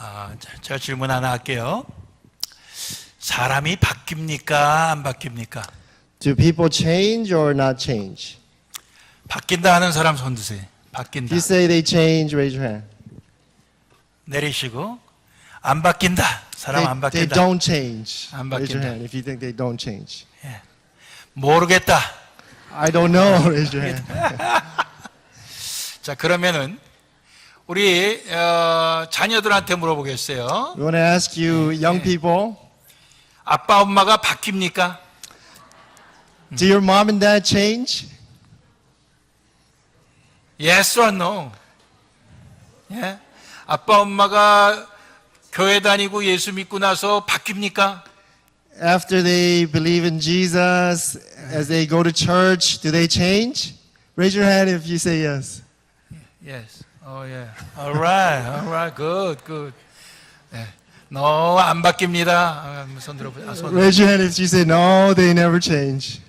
아, 자, 제가 질문 하나 할게요. 사람이 바뀝니까? 안 바뀝니까? Do people change or not change? 바뀐다 하는 사람 손 드세요. If 바뀐다. you say they change, raise your hand. 내리시고 안 바뀐다. 사람 They, 안 they 바뀐다. don't change. 안 Raise your 바뀐다. hand if you think they don't change. 모르겠다. I don't know. Raise your hand. 자, 그러면은 우리 어, 자녀들한테 물어보겠어요. We want to ask you, young people, 아빠 엄마가 바뀝니까? do your mom and dad change? Yes or no? 예? 아빠 엄마가 교회 다니고 예수 믿고 나서 바뀝니까? After they believe in Jesus, as they go to church, do they change? Raise your hand if you say yes. Yes. Oh yeah. All right. All right. Good. Good. 예. No, 안 바뀝니다. 아, 손 들어보세요. 아, 손. Raise your hand if you say no, they never change.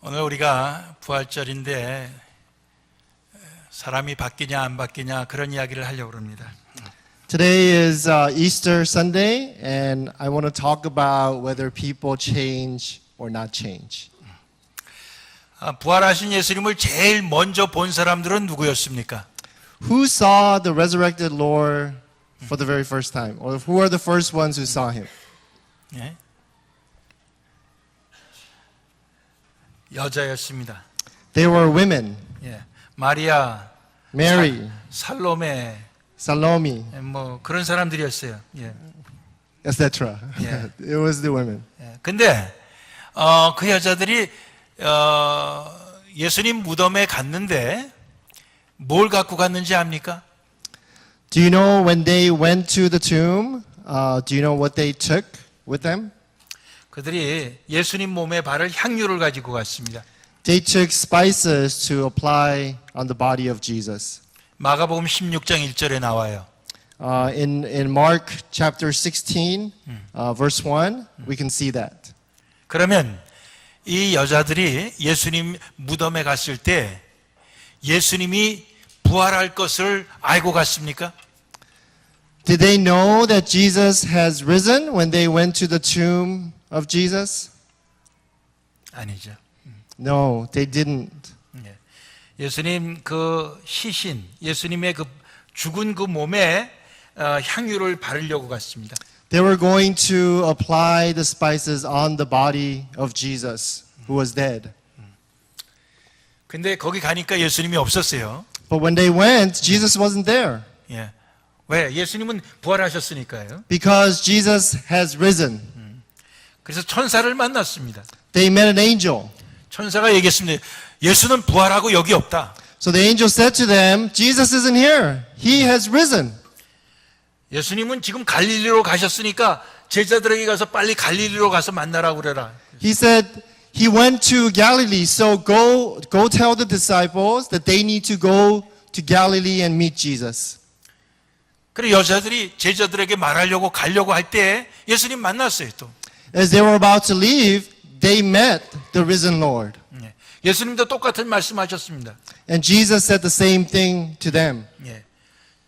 오늘 우리가 부활절인데 사람이 바뀌냐 안 바뀌냐 그런 이야기를 하려고 합니다. Today is uh, Easter Sunday, and I want to talk about whether people change or not change. 아, 부활하신 예수님을 제일 먼저 본 사람들은 누구였습니까? Who saw the resurrected Lord for the very first time? Or who are the first ones who saw him? 예? 여자였습니다. They were women 예. 마리아, Mary, 살로메, Salome, 예, 뭐 그런 사람들이었어요. 예. etc. Yeah. it was the women. 예. 근데 어, 그 여자들이 어, 예수님 무덤에 갔는데 뭘 갖고 갔는지 압니까? Do you know when they went to the tomb? Uh, do you know what they took with them? 그들이 예수님 몸에 바를 향유를 가지고 갔습니다. They took spices to apply on the body of Jesus. 마가복음 16장 1절에 나와요. Uh, in, in Mark chapter 16, uh, verse 1, we can see that. 그러면 이 여자들이 예수님 무덤에 갔을 때 예수님이 부활할 것을 알고 갔습니까? Did they know that Jesus has risen when they went to the tomb of Jesus? 아니죠. No, they didn't. 예. 예수님 그 시신, 예수님의 그 죽은 그 몸에 어, 향유를 바르려고 갔습니다. They were going to apply the spices on the body of Jesus, who was dead. 근데 거기 가니까 예수님이 없었어요. But when they went, Jesus wasn't there 예. 왜? 예수님은 부활하셨으니까요. because Jesus has risen. 그래서 천사를 만났습니다. They met an angel. 천사가 얘기했습니다. 예수는 부활하고 여기 없다. So the angel said to them, Jesus isn't here. He has risen. 예수님은 지금 갈릴리로 가셨으니까 제자들에게 가서 빨리 갈릴리로 가서 만나라고 그래라. He said, He went to Galilee, so go, go tell the disciples that they need to go to Galilee and meet Jesus. 그래 여자들이 제자들에게 말하려고 가려고 할 때 예수님 만났어요 또. As they were about to leave, they met the risen Lord. 예. 예수님도 똑같은 말씀하셨습니다. And Jesus said the same thing to them. 예.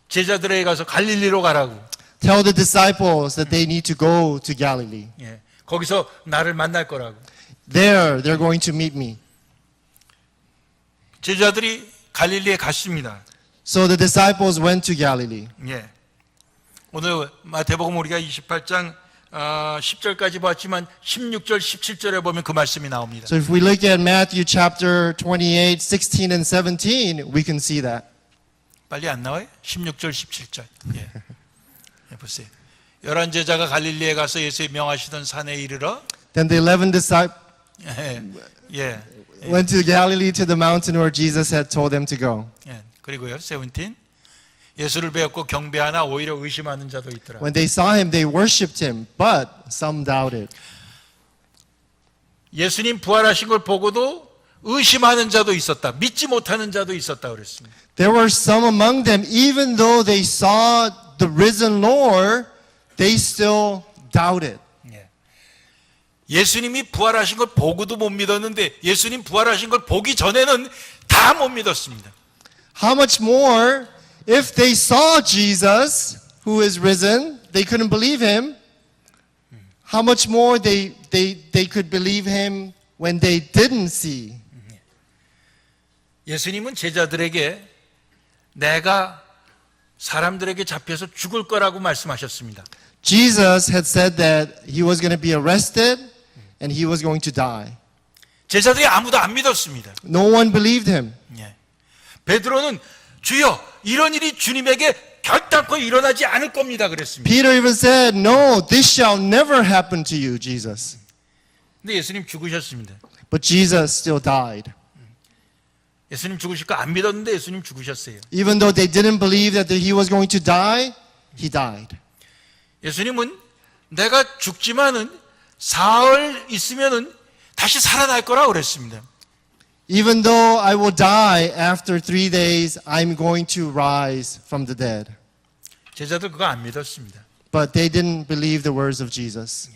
제자들에게 가서 갈릴리로 가라고. Tell the disciples that they need to go to Galilee. 예. 거기서 나를 만날 거라고. There, they're going to meet me. 제자들이 갈릴리에 갔습니다. So the disciples went to Galilee. 예. 오늘 마태복음 우리가 28장 어, 10절까지 봤지만 16절, 17절에 보면 그 말씀이 나옵니다. So if we look at Matthew chapter 28, 16 and 17, we can see that. 빨리 안 나와요? 16절, 17절. 예. 예, 보세요. 열한 제자가 갈릴리에 가서 예수의 명하시던 산에 이르러 Then the 11 disciples 예. 예. went to Galilee to the mountain where Jesus had told them to go. 예. 그리고요. 세븐틴. 예수를 배웠고 경배하나 오히려 의심하는 자도 있더라. When they saw him, they worshipped him, but some doubted. 예수님 부활하신 걸 보고도 의심하는 자도 있었다. 믿지 못하는 자도 있었다 그랬습니다. There were some among them, even though they saw the risen Lord, they still doubted. 예. 예수님이 부활하신 걸 보고도 못 믿었는데 예수님 부활하신 걸 보기 전에는 다 못 믿었습니다. How much more if they saw Jesus who is risen, they couldn't believe him. How much more they, they, they could believe him when they didn't see. 예수님은 제자들에게 내가 사람들에게 잡혀서 죽을 거라고 말씀하셨습니다. Jesus had said that he was going to be arrested and he was going to die. 제자들이 아무도 안 믿었습니다. No one believed him. 예. 베드로는 주여 이런 일이 주님에게 결단코 일어나지 않을 겁니다 그랬습니다. Peter even said, No, this shall never happen to you, Jesus. 근데 예수님 죽으셨습니다. But Jesus still died. 예수님 죽으실 거 안 믿었는데 예수님 죽으셨어요. Even though they didn't believe that he was going to die, he died. 예수님은 내가 죽지만은 사흘 있으면은 다시 살아날 거라 그랬습니다. Even though I will die after three days, I'm going to rise from the dead. 제자들 그거 안 믿었습니다. But they didn't believe the words of Jesus.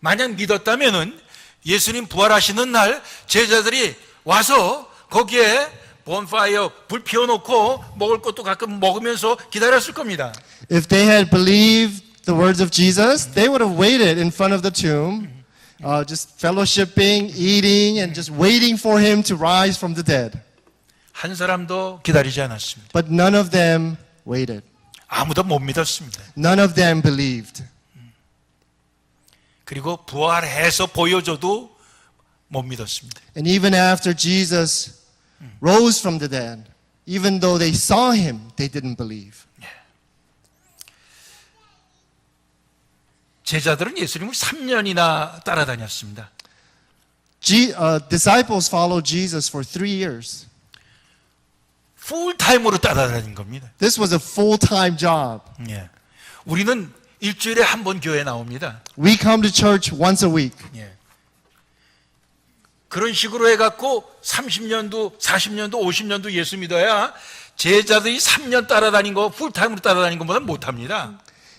만약 믿었다면은 예수님 부활하시는 날 제자들이 와서 거기에 본파이어 불 피워놓고 먹을 것도 가끔 먹으면서 기다렸을 겁니다. If they had believed the words of Jesus, they would have waited in front of the tomb, uh, just fellowshipping, eating, and just waiting for him to rise from the dead. 한 사람도 기다리지 않았습니다. But none of them waited. 아무도 못 믿었습니다. None of them believed. 그리고 부활해서 보여줘도 못 믿었습니다. And even after Jesus rose from the dead, even though they saw him, they didn't believe. 제자들은 예수님을 3년이나 따라다녔습니다. Uh, disciples followed Jesus for three years. 풀타임으로 따라다닌 겁니다. This was a full time job. 예. 우리는 일주일에 한 번 교회 나옵니다. We come to church once a week. 예. 그런 식으로 해갖고 30년도, 40년도, 50년도 예수 믿어야 제자들이 3년 따라다닌 거, 풀타임으로 따라다닌 것보다 못합니다.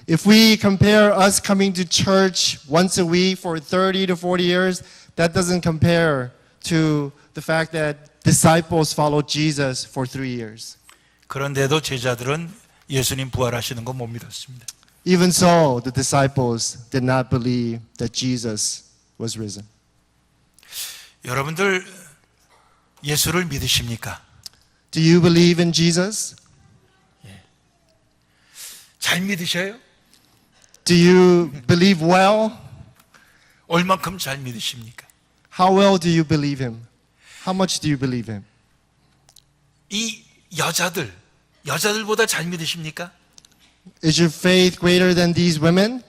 If we compare us coming to church once a week for 30 to 40 years, that doesn't compare to the fact that disciples followed Jesus for three years. 그런데도 제자들은 예수님 부활하시는 거 못 믿었습니다. Even so, the disciples did not believe that Jesus was risen. 여러분들 예수를 믿으십니까? Do you believe in Jesus? 잘 믿으셔요? Do you believe well? 얼만큼 잘 믿으십니까? How well do you believe him? How much do you believe him? 이 여자들, 여자들보다 잘 믿으십니까? Is your faith greater than these women?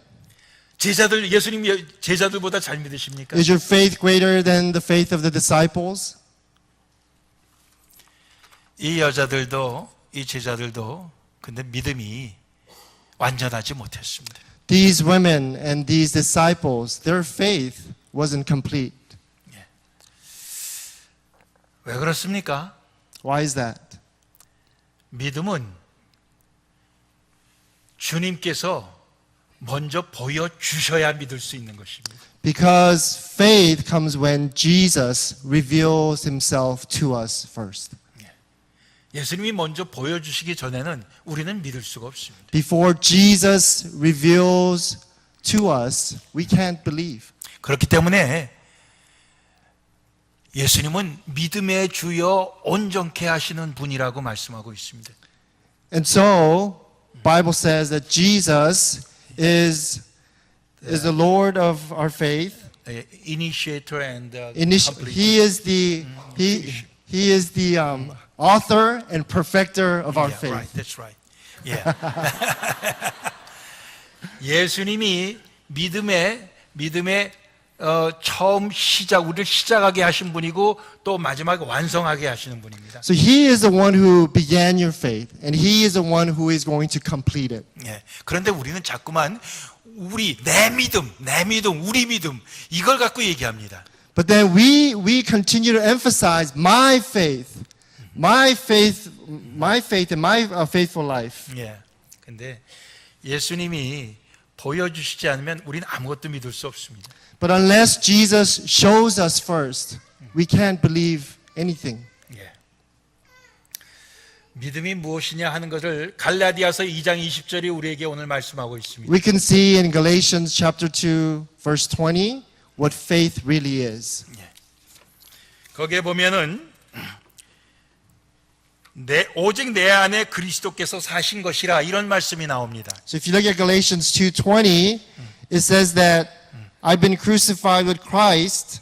제자들, 예수님 여- 제자들보다 잘 믿으십니까? Is your faith greater than the faith of the disciples? 이 여자들도, 이 제자들도, 근데 믿음이 완전하지 못했습니다. These women and these disciples, their faith wasn't complete. 왜 그렇습니까? Why is that? 믿음은 주님께서 먼저 보여주셔야 믿을 수 있는 것입니다. Because faith comes when Jesus reveals himself to us first. 예수님이 먼저 보여주시기 전에는 우리는 믿을 수가 없습니다. Before Jesus reveals to us, we can't believe. 그렇기 때문에 예수님은 믿음의 주여 온전케 하시는 분이라고 말씀하고 있습니다. And so, Bible says that Jesus is, is the Lord of our faith. 예, Initiator and uh, Initi- he is the, he, he is the um, author and perfecter of our faith. right, that's right. Yeah. 예수님이 믿음의 믿음의 어, 처음 시작 우리를 시작하게 하신 분이고 또 마지막에 완성하게 하시는 분입니다. So he is the one who began your faith, and he is the one who is going to complete it. 예. 그런데 우리는 자꾸만 우리 내 믿음, 내 믿음, 우리 믿음 이걸 갖고 얘기합니다. But then we, we continue to emphasize my faith, my faith, my faith, and my uh, faithful life. 예. 근데 예수님이 보여주시지 않으면 우리는 아무것도 믿을 수 없습니다. But unless Jesus shows us first, we can't believe anything. 예. 믿음이 무엇이냐 하는 것을 갈라디아서 2장 20절이 우리에게 오늘 말씀하고 있습니다. We can see in Galatians chapter 2 verse 20 what faith really is. 거기에 보면은 내 오직 내 안에 그리스도께서 사신 것이라 이런 말씀이 나옵니다. So if you look at Galatians 2:20, it says that I've been crucified with Christ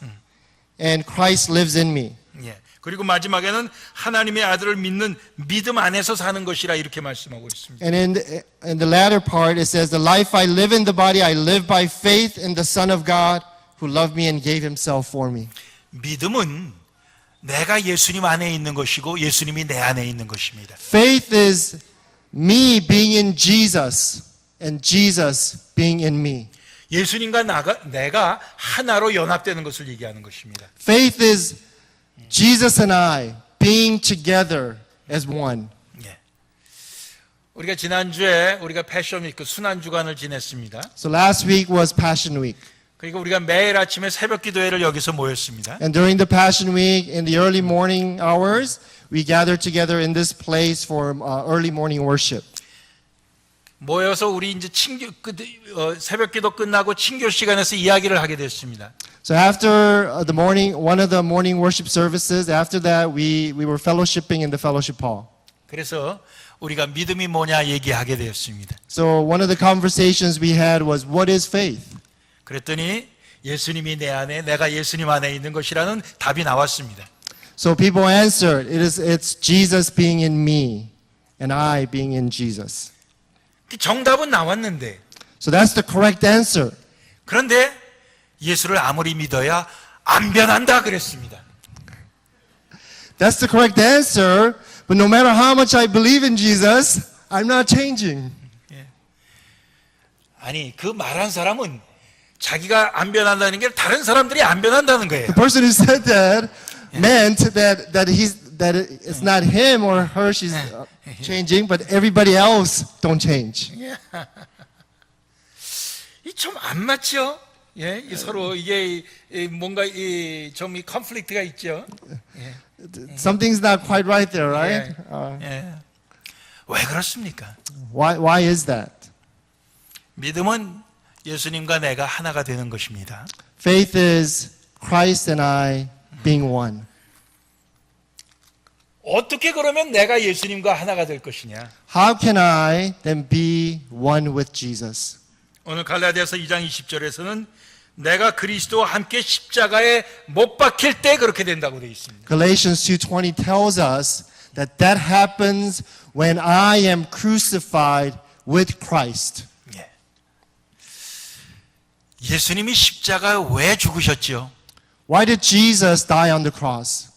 and Christ lives in me. 예. 그리고 마지막에는 하나님의 아들을 믿는 믿음 안에서 사는 것이라 이렇게 말씀하고 있습니다. And in the, in the latter part it says the life I live in the body I live by faith in the son of God who loved me and gave himself for me. 믿음은 내가 예수님 안에 있는 것이고 예수님이 내 안에 있는 것입니다. Faith is me being in Jesus and Jesus being in me. 예수님과 나가, 내가 하나로 연합되는 것을 얘기하는 것입니다. Faith is Jesus and I being together as one. 예. 우리가 지난주에 우리가 패션 위크 순환 주간을 지냈습니다. So last week was Passion Week. 그리고 우리가 매일 아침에 새벽 기도회를 여기서 모였습니다. And during the Passion Week, in the early morning hours, we gathered together in this place for uh, early morning worship. 모여서 우리 이제 친교 그, 어, 새벽 기도 끝나고 친교 시간에서 이야기를 하게 됐습니다. So after uh, the morning, one of the morning worship services, after that, we, we were fellowshipping in the fellowship hall. 그래서 우리가 믿음이 뭐냐 얘기하게 되었습니다. So one of the conversations we had was, what is faith? 그랬더니 예수님이 내 안에 내가 예수님 안에 있는 것이라는 답이 나왔습니다. So people answered, it is, it's Jesus being in me and I being in Jesus. 그 정답은 나왔는데 So that's the correct answer. 그런데 예수를 아무리 믿어야 안 변한다 그랬습니다. That's the correct answer. But no matter how much I believe in Jesus, I'm not changing. 아니 그 말한 사람은 자기가 안 변한다는 게 다른 사람들이 안 변한다는 거예요. The person who said that meant that, that, he's, that it's not him or her she's uh, changing, but everybody else don't change. 이좀안 맞죠? 예, 이 서로 이게 이 뭔가 이좀이 컨플릭트가 있죠. Something's not quite right there, right? 예. Uh, 예. 왜 그렇습니까? why, why is that? 믿음은 예수님과 내가 하나가 되는 것입니다. Faith is Christ and I being one. 어떻게 그러면 내가 예수님과 하나가 될 것이냐? How can I then be one with Jesus? 오늘 갈라디아서 2장 20절에서는 내가 그리스도와 함께 십자가에 못 박힐 때 그렇게 된다고 되어 있습니다. Galatians 2:20 tells us that that happens when I am crucified with Christ. 예. 예수님이 십자가에 왜 죽으셨지요? Why did Jesus die on the cross?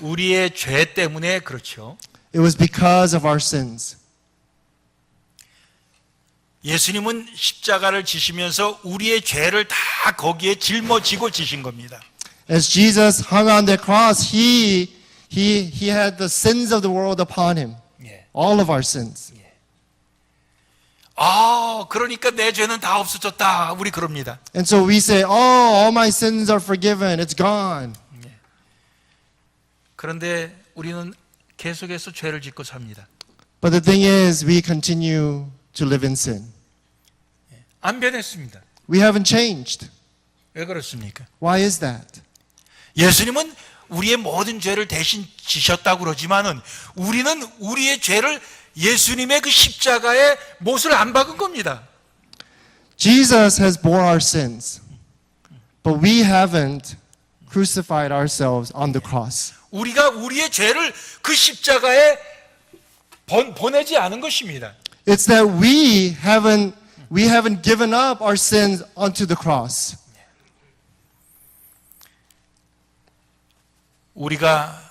우리의 죄 때문에 그렇죠. It was because of our sins. 예수님은 십자가를 지시면서 우리의 죄를 다 거기에 짊어지고 지신 겁니다. As Jesus hung on the cross, he he he had the sins of the world upon him. 예. All of our sins. 아, 그러니까 내 죄는 다 없어졌다. 우리 그럽니다. And so we say, "Oh, all my sins are forgiven. It's gone." 그런데 우리는 계속해서 죄를 짓고 삽니다. But the thing is, we continue to live in sin. 안 변했습니다. We haven't changed. 왜 그렇습니까? Why is that? 예수님은 우리의 모든 죄를 대신 지셨다고 그러지만은 우리는 우리의 죄를 예수님의 그 십자가에 못을 안 박은 겁니다. Jesus has bore our sins, but we haven't crucified ourselves on the cross. 우리가 우리의 죄를 그 십자가에 번, 보내지 않은 것입니다. It's that we haven't we haven't given up our sins onto the cross. 우리가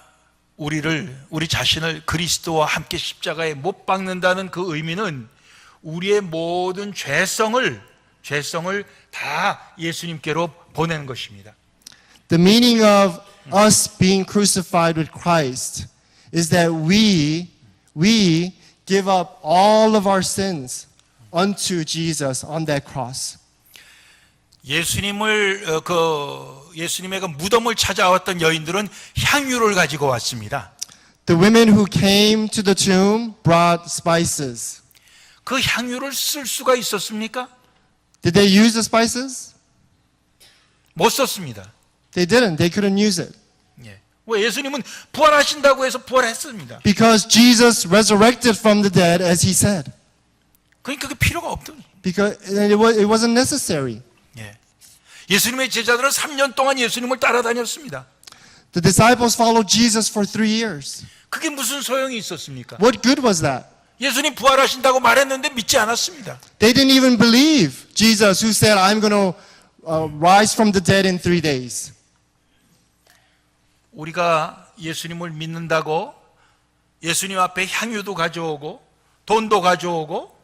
우리를 우리 자신을 그리스도와 함께 십자가에 못 박는다는 그 의미는 우리의 모든 죄성을 죄성을 다 예수님께로 보내는 것입니다. The meaning of us being crucified with Christ is that we we give up all of our sins unto Jesus on that cross. 예수님을 어, 그 예수님의 그 무덤을 찾아왔던 여인들은 향유를 가지고 왔습니다. The women who came to the tomb brought spices. 그 향유를 쓸 수가 있었습니까? Did they use the spices? 못 썼습니다. They didn't. They couldn't use it. 예. 왜 예수님은 부활하신다고 해서 부활했습니다. Because Jesus resurrected from the dead, as he said. 그러니까 그 필요가 없던. Because it wasn't necessary. 예. 예수님의 제자들은 3년 동안 예수님을 따라다녔습니다. The disciples followed Jesus for three years. 그게 무슨 소용이 있었습니까? What good was that? 예수님 부활하신다고 말했는데 믿지 않았습니다. They didn't even believe Jesus, who said, I'm going to uh, rise from the dead in three days. 우리가 예수님을 믿는다고 예수님 앞에 향유도 가져오고 돈도 가져오고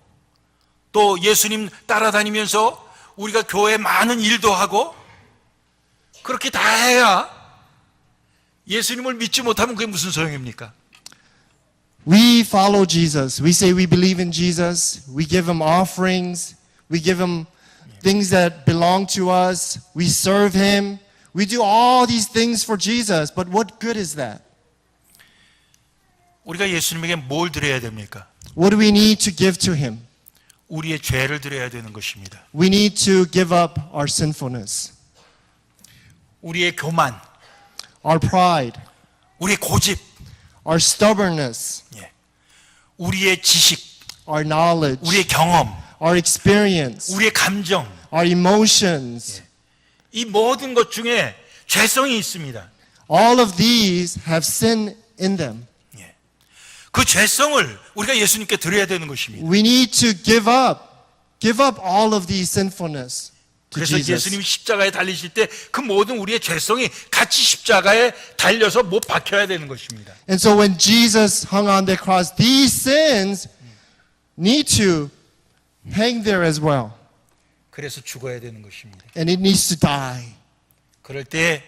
또 예수님 따라다니면서 우리가 교회 많은 일도 하고 그렇게 다 해야 예수님을 믿지 못하면 그게 무슨 소용입니까? We follow Jesus. We say we believe in Jesus. We give him offerings. We give him things that belong to us. We serve him. We do all these things for Jesus. But what good is that? 우리가 예수님에게 뭘 드려야 됩니까? What do we need to give to him? 우리의 죄를 드려야 되는 것입니다. We need to give up our sinfulness, 우리의 교만, our pride, 우리의 고집, our stubbornness, 예. 우리의 지식, our knowledge, 우리의 경험, our experience, 우리의 감정, our emotions. 이 모든 것 중에 죄성이 있습니다. All of these have sin in them. 그 죄성을 우리가 예수님께 드려야 되는 것입니다. We need to give up, give up all of these sinfulness to 그래서 Jesus. 예수님이 십자가에 달리실 때 그 모든 우리의 죄성이 같이 십자가에 달려서 못 박혀야 되는 것입니다. And so when Jesus hung on the cross, these sins need to hang there as well. 그래서 죽어야 되는 것입니다. And it needs to die. 그럴 때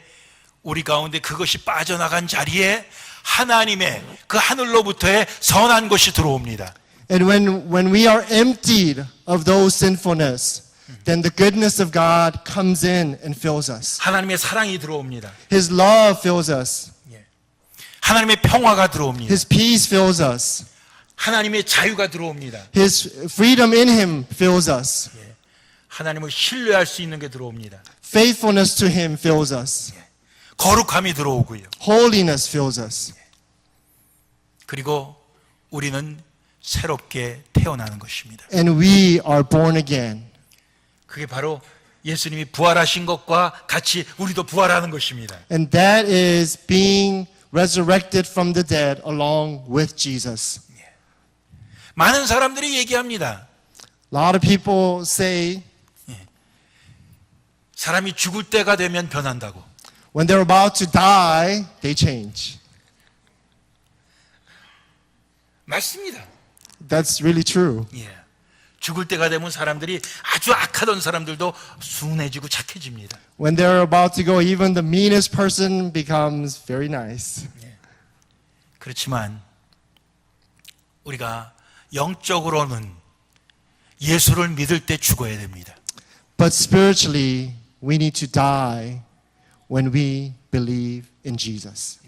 우리 가운데 그것이 빠져나간 자리에 하나님의 그 하늘로부터의 선한 것이 들어옵니다. And when, when we are emptied of those sinfulness, then the goodness of God comes in and fills us. 하나님의 사랑이 들어옵니다. His love fills us. 하나님의 평화가 들어옵니다. His peace fills us. 하나님의 자유가 들어옵니다. His freedom in Him fills us. 하나님을 신뢰할 수 있는 게 들어옵니다. Faithfulness to Him fills us. 거룩함이 들어오고요. Holiness fills us. 그리고 우리는 새롭게 태어나는 것입니다. And we are born again. 그게 바로 예수님이 부활하신 것과 같이 우리도 부활하는 것입니다. And that is being resurrected from the dead along with Jesus. 많은 사람들이 얘기합니다. A lot of people say 사람이 죽을 때가 되면 변한다고. when they're about to die, they change. 맞습니다. That's really true. 예. 죽을 때가 되면 사람들이 아주 악하던 사람들도 순해지고 착해집니다. When they're about to go, even the meanest person becomes very nice. 그렇지만 우리가 영적으로는 예수를 믿을 때 죽어야 됩니다. But spiritually, we need to die when we believe in Jesus.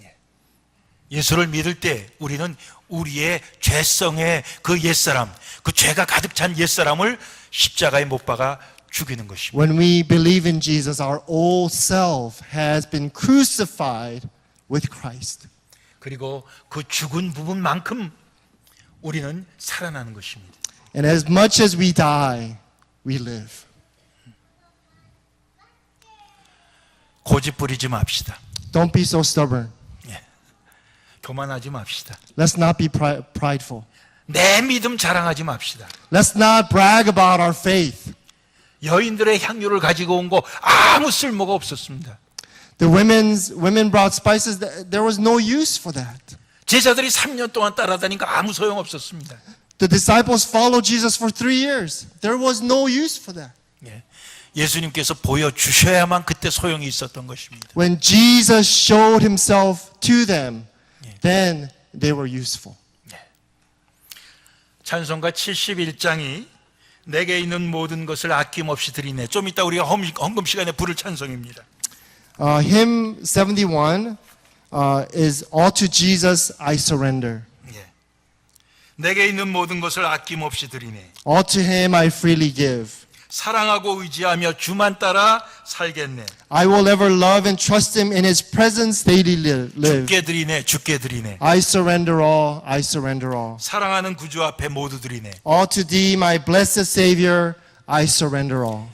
예수를 믿을 때 우리는 우리의 죄성의 그 옛사람, 그 죄가 가득 찬 옛사람을 십자가에 못 박아 죽이는 것입니다. When we believe in Jesus, our old self has been crucified with Christ. 그리고 그 죽은 부분만큼 우리는 살아나는 것입니다. And as much as we die, we live. 고집 부리지 맙시다. Don't be so stubborn. 교만하지 맙시다. Let's not be pri- prideful. 내 믿음 자랑하지 맙시다. Let's not brag about our faith. 여인들의 향유를 가지고 온 거 아무 쓸모가 없었습니다. The women's, women brought spices. th- There was no use for that. 제자들이 3년 동안 따라다니까 아무 소용 없었습니다. The disciples followed Jesus for three years. There was no use for that. 예. 예수님께서 보여주셔야만 그때 소용이 있었던 것입니다. When Jesus showed himself to them, then they were useful. 찬송가 71장이 내게 있는 모든 것을 아낌없이 드리네. 좀 이따 우리가 헌- 헌금 시간에 부를 찬송입니다. Uh, hymn 71 uh, is All to Jesus I surrender. 예. 내게 있는 모든 것을 아낌없이 드리네. All to him I freely give. 사랑하고 의지하며 주만 따라 살겠네. I will ever love and trust him in his presence daily li- live. 죽게 드리네. 죽게 드리네. I surrender all, I surrender all. 사랑하는 구주 앞에 모두 드리네. All to thee, my blessed Savior, I surrender all.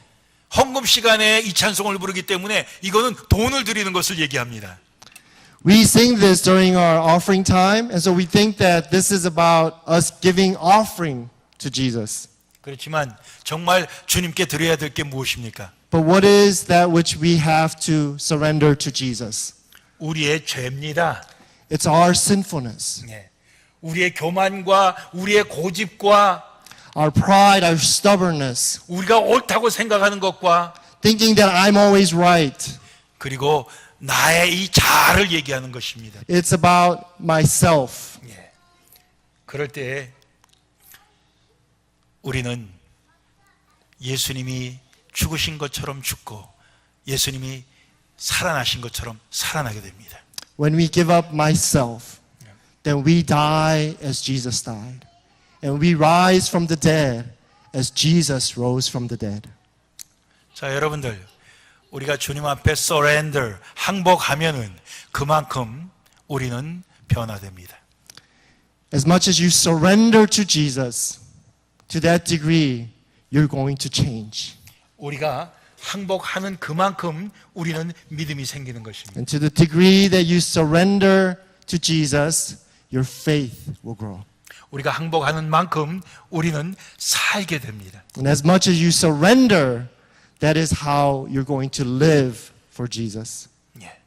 헌금 시간에 이 찬송을 부르기 때문에 이거는 돈을 드리는 것을 얘기합니다. We sing this during our offering time, and so we think that this is about us giving offering to Jesus. 그렇지만 정말 주님께 드려야 될 게 무엇입니까? But what is that which we have to surrender to Jesus? 우리의 죄입니다. It's our sinfulness, 예. 우리의 교만과 우리의 고집과 our pride, our stubbornness, 우리가 옳다고 생각하는 것과 thinking that I'm always right. 그리고 나의 이 자아를 얘기하는 것입니다. It's about myself. 예. 그럴 때 우리는 예수님이 죽으신 것처럼 죽고 예수님이 살아나신 것처럼 살아나게 됩니다. When we give up myself, then we die as Jesus died. And we rise from the dead as Jesus rose from the dead. 자, 여러분들, 우리가 주님 앞에 surrender, 항복하면은 그만큼 우리는 변화됩니다. As much as you surrender to Jesus, to that degree, you're going to change. 우리가 항복하는 그만큼 우리는 믿음이 생기는 것입니다. And to the degree that you surrender to Jesus, your faith will grow. 우리가 항복하는 만큼 우리는 살게 됩니다. And as much as you surrender, that is how you're going to live for Jesus. 예.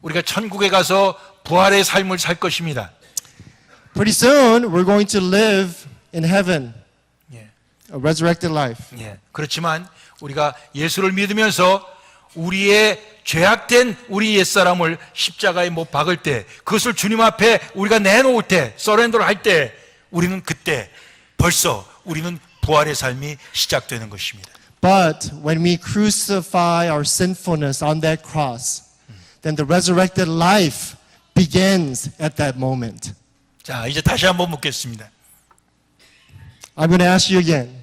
우리가 천국에 가서 부활의 삶을 살 것입니다. Pretty soon, we're going to live in heaven, 예. A resurrected life. 예. 그렇지만 우리가 예수를 믿으면서 우리의 죄악된 우리 옛사람을 십자가에 못 박을 때 그것을 주님 앞에 우리가 내놓을 때 서렌더를 할 때 우리는 그때 벌써 우리는 부활의 삶이 시작되는 것입니다. But when we crucify our sinfulness on that cross, then the resurrected life begins at that moment. 자, 이제 다시 한번 묻겠습니다. I'm going to ask you again.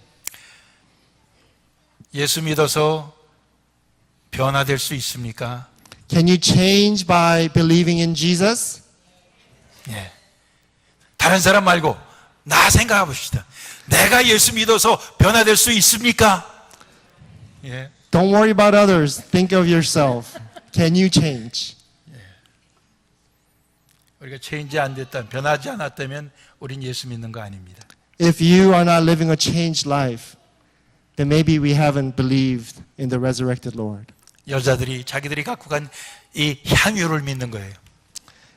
예수 믿어서 변화될 수 있습니까? Can you change by believing in Jesus? 예. 다른 사람 말고 나 생각해 봅시다. 내가 예수 믿어서 변화될 수 있습니까? 예. Don't worry about others. Think of yourself. Can you change? 우리가 체인지 안 됐다, 변하지 않았다면 우린 예수 믿는 거 아닙니다. If you are not living a changed life, then maybe we haven't believed in the resurrected Lord. 여자들이 자기들이 갖고 간 이 향유를 믿는 거예요.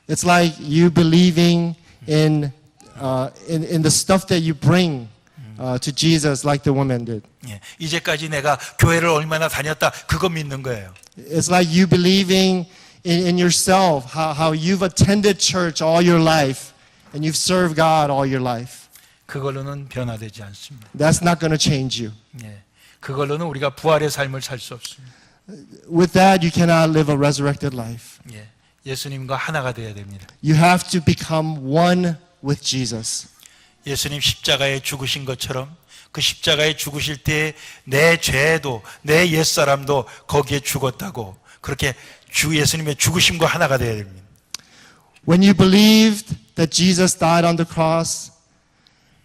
It's like you believing in, uh, in, in the stuff that you bring uh, to Jesus, like the woman did. 예. 이제까지 내가 교회를 얼마나 다녔다, 그거 믿는 거예요. It's like you believing in, in yourself, how, how you've attended church all your life and you've served God all your life. 그걸로는 변화되지 않습니다. That's not going to change you. 예. 그걸로는 우리가 부활의 삶을 살 수 없습니다. With that, you cannot live a resurrected life. 예. 예수님과 하나가 되어야 됩니다. You have to become one with Jesus. 예수님 십자가에 죽으신 것처럼 그 십자가에 죽으실 때 내 죄도 내 옛사람도 거기에 죽었다고 그렇게 주 예수님의 죽으심과 하나가 되어야 됩니다. When you believed that Jesus died on the cross,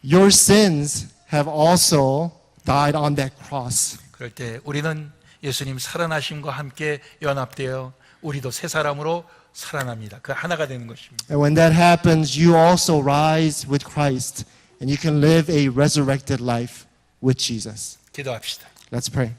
your sins have also died on that cross. 그럴 때 우리는 예수님 살아나심과 함께 연합되어 우리도 새 사람으로 살아납니다. 그 하나가 되는 것입니다. And when that happens, you also rise with Christ and you can live a resurrected life with Jesus. 기도합시다. Let's pray.